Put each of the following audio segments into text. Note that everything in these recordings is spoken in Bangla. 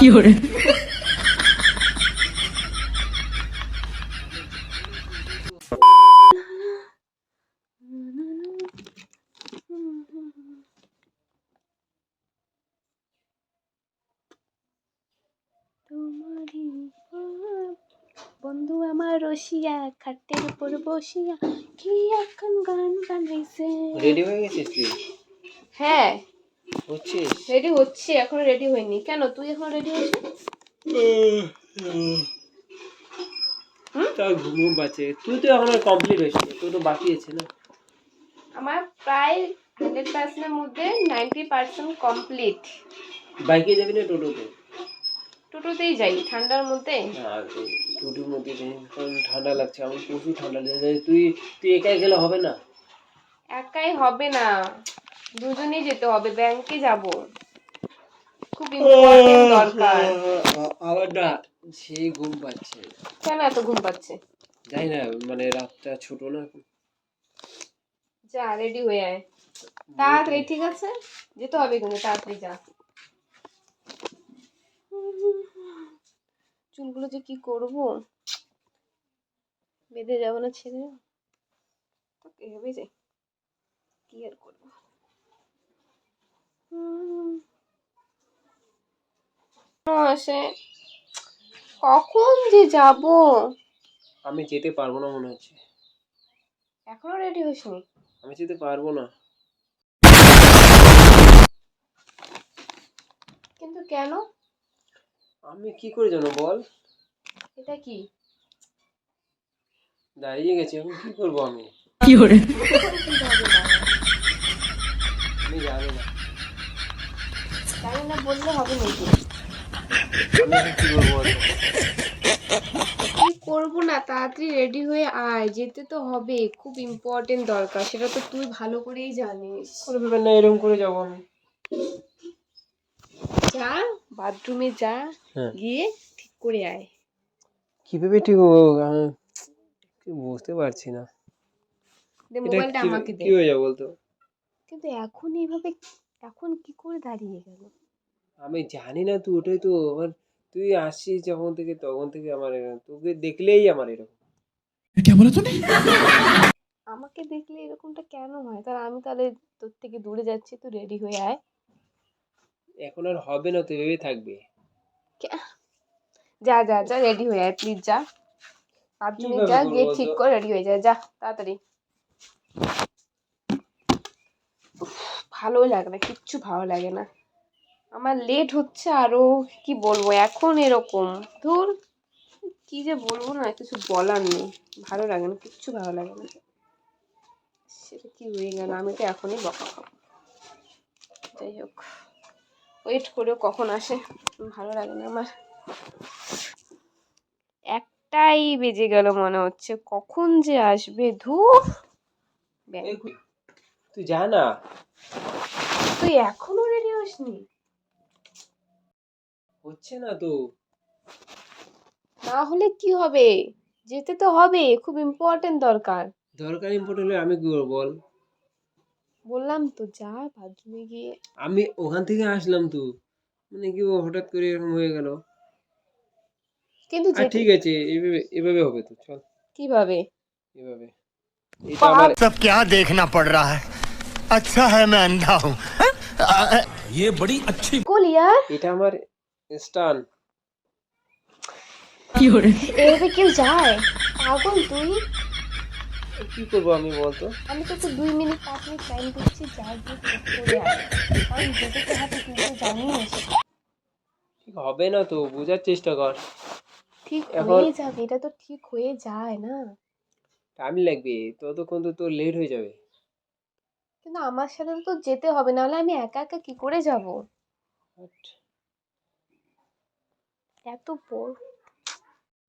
有人，তোমারই বন্ধু আমার রসিয়া খাটের উপর বসিয়া কি এখন গান বানাইছে রেডি হয়ে গেছিস তুই? হ্যাঁ। রেডি হচ্ছে এখনও রেডি হয়নি। কেন? তুই এখন রেডি পাচ্ছে তুই তো এখন কমপ্লিট হয়েছিস তোর তো বাকি আছে না। আমার প্রায় হান্ড্রেড পার্সেন্টের মধ্যে নাইনটি পার্সেন্ট কমপ্লিট বাইকে যাবি না টোটোতে? টোটোতেই যাই ঠান্ডার মধ্যে। টোটোর মধ্যে যাই কারণ ঠান্ডা লাগছে। আমার প্রচুর ঠান্ডা লেগে তুই তুই একাই গেলে হবে না? একাই হবে না। দুজনেই যেতে হবে ব্যাংকে যাব। খুব ইম্পর্টেন্ট দরকার। আবার না সেই ঘুম পাচ্ছে। কেন এত ঘুম পাচ্ছে? যাই না মানে রাতটা ছোট না যা রেডি হয়ে আয়। তাড়াতাড়ি ঠিক আছে? যেতে হবে কিন্তু তাড়াতাড়ি যা। চুলগুলো যে কি করব? বেঁধে যাব না ছেড়ে? এভাবেই যাই। কি আর করব। আসে। কখন যে যাব? আমি যেতে পারব না মনে হচ্ছে। এখনও রেডি হইসনি? আমি যেতে পারব না। কিন্তু কেন? আমি কি করে জানো বল? এটা কি? দাঁড়িয়ে গেছি এখন কি করব আমি? 有人，আমি জানি না। জানি না বললে হবে নাকি? কি করব না? তাড়াতাড়ি রেডি হয়ে আয়। যেতে তো হবে। খুব ইম্পর্টেন্ট দরকার। সেটা তো তুই ভালো করেই জানিস। করে ভেবেন না এরকম করে যাব আমি। যা বাথরুমে যা হ্যাঁ। গিয়ে ঠিক করে আয়। কীভাবে ঠিক? আমি বুঝতে পারছি না। মোবাইলটা আমাকে দে। কি হয়ে যাবে বলতো? কিন্তু এখন এইভাবে এখন কি করে দাঁড়িয়ে গেল? আমি জানি না তুই ওটাই তো আমার তুই আসছিস যখন থেকে তখন থেকে আমার এরকম- তোকে দেখলেই আমার এরকম। আমাকে দেখলে এরকমটা কেন হয়? তাহলে আমি তাহলে তোর থেকে দূরে যাচ্ছি তুই রেডি হয়ে আয়। এখন আর হবে না তুই ভেবে থাকবে। যা যা যা রেডি হয়ে আয় প্লিজ যা। কীভাবে যা গিয়ে ঠিক করে রেডি হয়ে যায় যা তাড়াতাড়ি। ভালো লাগে না, কিচ্ছু ভালো লাগে না। আমার লেট হচ্ছে আরও, কি বলব, এখন এরকম। ধুর, কি যে বলব না, কিছু বলার নেই। ভালো লাগে না, কিচ্ছু ভালো লাগে না। সেটা কি হয়ে গেল, আমি তো এখনই বকা খাব। যাই হোক ওয়েট করেও কখন আসে, ভালো লাগে না আমার। একটাই বেজে গেল মনে হচ্ছে, কখন যে আসবে ধূপ কই- তুই যা না তুই এখনো রেডি হসনি হচ্ছে না তো না হলে কি হবে যেতে তো হবে খুব ইম্পর্টেন্ট দরকার দরকার ইম্পর্টেন্ট হলে আমি কি করবো বল বললাম তো যা বাথরুমে গিয়ে আমি ওখান থেকে আসলাম তো মানে কি ও হঠাৎ করে এরকম হয়ে গেল কিন্তু আর যেতে ঠিক আছে এভাবে এভাবে হবে তো চল কিভাবে এভাবে এটা আমার सब क्या देखना पड़ रहा है अच्छा है मैं अंधा हूँ কুল ইয়ার এটা আমার স্টান 有人， এভাবে কেউ যায় পাগল তুই কি করবো আমি বলতো আমি তোকে দুই মিনিট পাঁচ মিনিট টাইম দিচ্ছি যা গিয়ে ঠিক করে আয় কারণ যেতে তো হবে তুই তো জানিস ঠিক হবে না তো বোঝার চেষ্টা কর ঠিক এখন- হয়ে যাবে এটা তো ঠিক হয়ে যায় না টাইম লাগবে ততক্ষণ তো তোর লেট হয়ে যাবে কিন্তু আমার সাথে তো যেতে হবে নাহলে আমি একা একা কি করে যাব? এত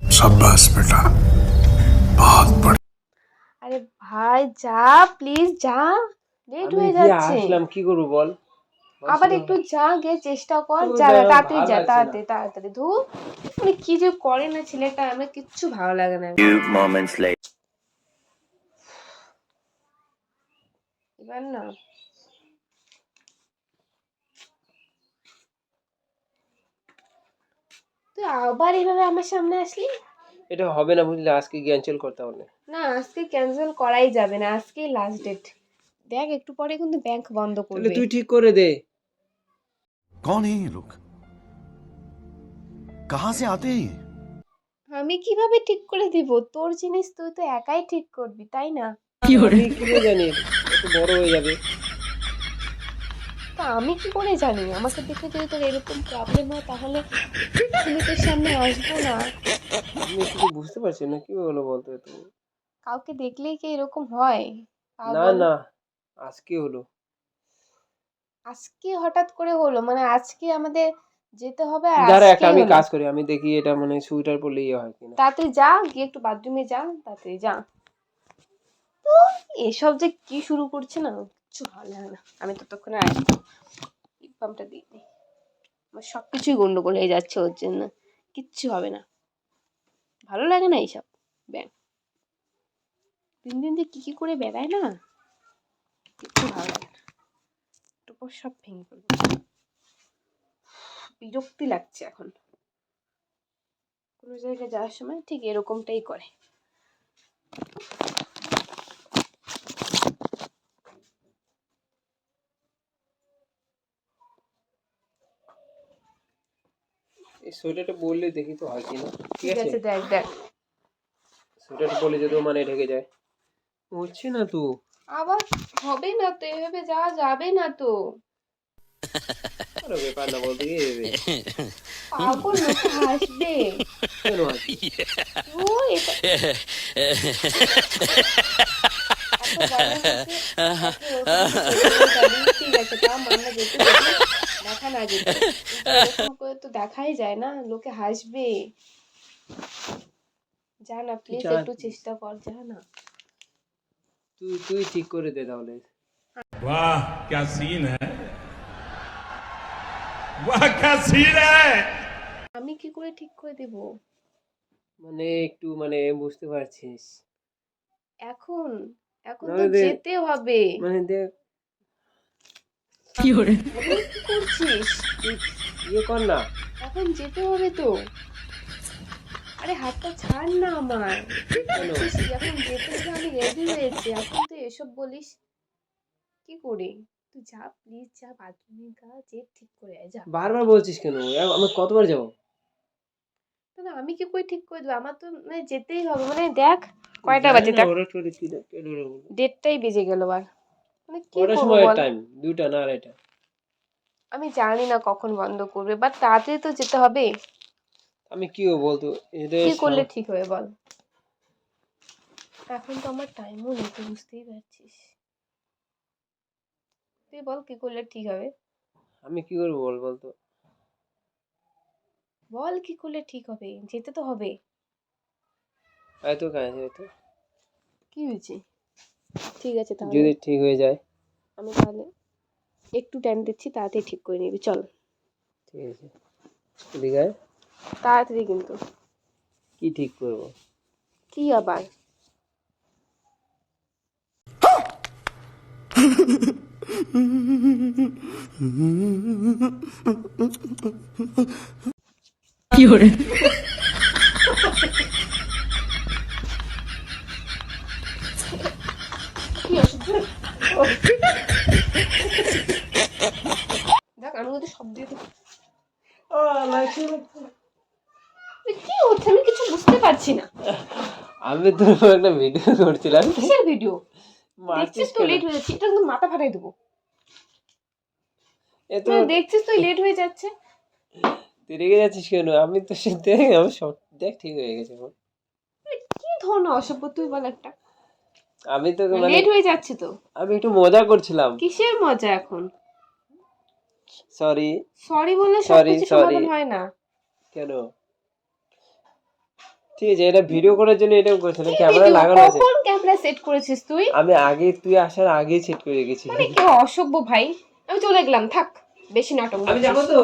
সাব্বাস বেটা বহুত বড় আরে ভাই যা প্লিজ যা। লেট হয়ে যাচ্ছে। আসলাম কি করব বল? আবার একটু যা গে চেষ্টা কর। যা তাড়াতাড়ি যা তাড়াতাড়ি তাড়াতাড়ি ধু মানে কি যে করে না ছেলেটা আমার কিচ্ছু ভালো লাগে না। এবার না তুই আবার এইভাবে আমার সামনে আসলি এটা হবে না বুঝলে আজকে ক্যান্সেল করতে হবে না আজকে ক্যান্সেল করাই যাবে না আজকেই লাস্ট ডেট দেখ একটু পরে কিন্তু ব্যাংক বন্ধ তাহলে করবে তুই ঠিক করে দে कौन है ये लोग कहां से आते हैं ये আমি কিভাবে ঠিক করে দিব তোর জিনিস তুই তো একাই ঠিক করবি তাই না আমি কি করে? জানি? একটু বড় হয়ে যাবে। তা আমি কি করে জানি? আমাকে দেখে যদি তোর এরকম প্রবলেম হয় তাহলে তোর সামনে আসব না। আমি কিছু বুঝতে পারছি না কি হলো বলতো তুমি? কাউকে দেখলেই কি এরকম হয়? না না আজকে হলো। আজকে হঠাৎ করে হলো? মানে আজকে আমাদের যেতে হবে আর দাঁড়া একটা আমি কাজ করি আমি দেখি এটা মানে সুইটার পরলে ইয়ে হয় কিনা। তাড়াতাড়ি যা গিয়ে একটু বাথরুমে যা তাড়াতাড়ি যা। এসব যে কি শুরু করছে না, কিচ্ছু ভালো লাগে না। আমি ততক্ষণে আসব লিপ বামটা দিই। নি। আমার সব কিছুই গন্ডগোল হয়ে যাচ্ছে ওর জন্য। কিচ্ছু হবে না। ভালো লাগে না এইসব। ব্যাং। দিন দিন যে কী কি করে বেড়ায় না, কিচ্ছু ভালো লাগে না। একটু পর সব ভেঙে পড়বে। বিরক্তি লাগছে এখন। কোনো জায়গায় যাওয়ার সময় ঠিক এরকমটাই করে। এই সোয়েটারটা বললে দেখি তো হয় কিনা। ঠিক আছে দেখ দেখ। সোয়েটারটা বললে যদি মানে ঢেকে যায়। হচ্ছে না তো? আবার হবে না তো এভাবে যাওয়া যাবে না তো। ব্যাপার না বলতে কি পাগল লোকে হাসবে? ও এটা যাবি, ঠিক আছে তা যেতে যেতে দেখা না যেতে কিন্তু এরকম করে তো দেখাই যায় না লোকে হাসবে যা না প্লিজ যা একটু please। চেষ্টা কর যা না তুই তুই ঠিক করে দে তাহলে वाह क्या सीन है वाह क्या सीन है আমি কি করে ঠিক করে দেব মানে একটু মানে বুঝতে পারছিস এখন এখন তো নাহলে দে- যেতে হবে মানে দেখ কি করছিস? ইয়ে কর না। এখন যেতে হবে তো। আরে হাতটা ছাড় না আমার। এখন যেতে হবে আমি রেডি হয়েছি। এখন তুই এসব বলিস। কি করে? তুই যা প্লিজ যা বাথরুমে গা যে ঠিক করে আয় যা। বারবার বলছিস কেন? আমি কতবার যাব? তাহলে আমি কি করে ঠিক করে দেবো? আমার তো মানে যেতেই হবে। মানে দেখ কয়টা বাজে দেখ। করে? দেড়টাই বেজে গেল আর কটার সময় টাইম দুটা না আড়াইটা আমি জানি না কখন বন্ধ করবে বাট তাড়াতাড়ি তো যেতে হবে। আমি কি বলতো কি করলে ঠিক হবে বল? এখন তো আমার টাইমও নেই তুই বুঝতেই পারছিস। তুই বল কি করলে ঠিক হবে? আমি কি করব বল বলতো? বল কি করলে ঠিক হবে যেতে তো হবে। আয় তো কাজ হয়তো কি হয়েছে? ঠিক আছে তাহলে। যদি ঠিক হয়ে যায়। আমি তাহলে একটু টাইম দিচ্ছি তাড়াতাড়ি ঠিক করে নিবি চল। ঠিক আছে। আয়। তাড়াতাড়ি কিন্তু। কি ঠিক করব? কি আবার? কি অসুবিধা দেখ আমি কিন্তু সব দিয়ে দেবো। এ কি হচ্ছে? আমি কিছু বুঝতে পারছি না। আমি তো একটা ভিডিও করছিলাম। কিসের ভিডিও দেখছিস তো লেট হয়ে যাচ্ছে। এটা কিন্তু মাথা ফাটাই দেবো। এ দেখছিস তুই লেট হয়ে যাচ্ছে। তুই রেগে যাচ্ছিস কেন? আমি তো সে দেখ সব দেখ ঠিক হয়ে গেছে এখন। কি ধরনের অসভ্য তুই বল একটা। আমি তো মানে লেট হয়ে যাচ্ছে তো। আমি একটু মজা করছিলাম। কিসের মজা এখন? সরি সরি বললে sorry. সমাধান হয় না। কেন? ঠিক আছে এটা ভিডিও করার জন্য এটাও করেছিলাম কি ক্যামেরা লাগানো আছে। কখন ক্যামেরা সেট করেছিস তুই? আমি আগে তুই আসার আগেই সেট করে রেখেছি। মানে কি অসভ্য ভাই। আমি চলে গেলাম থাক। বেশি নাটক আমি। যাব তো।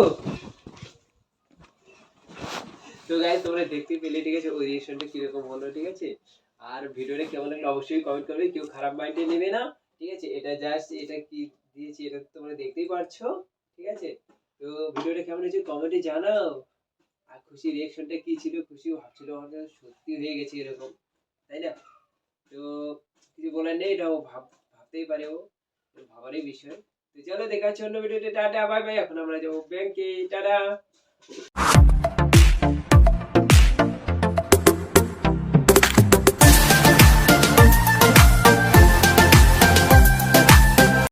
তো গাইস তোমরা দেখতে পেলে ঠিক আছে? ওই রিয়েকশনটা কীরকম হলো ঠিক আছে? আর ভিডিওটা কেমন লাগল অবশ্যই কমেন্ট করবে। কেউ খারাপ মাইন্ডে নেবে না ঠিক আছে? এটা জাস্ট এটা কি দিয়েছি এটা তো তোমরা দেখতেই পারছ। ঠিক আছে? তো ভিডিওটা কেমন হয়েছে কমেন্টে জানাও। আর খুশি রিয়াকশনটা কি ছিল? খুশি ভাবছিল হয়তো সত্যি হয়ে গেছে এরকম, তাই না? তো কিছু বলার নেই এটা ও ভাব, ভাবতেই পারে ও। ভাবারই বিষয়। তো চলো দেখা হচ্ছে অন্য ভিডিওতে টাটা বাই বাই এখন আমরা যাব ব্যাংকে টাটা!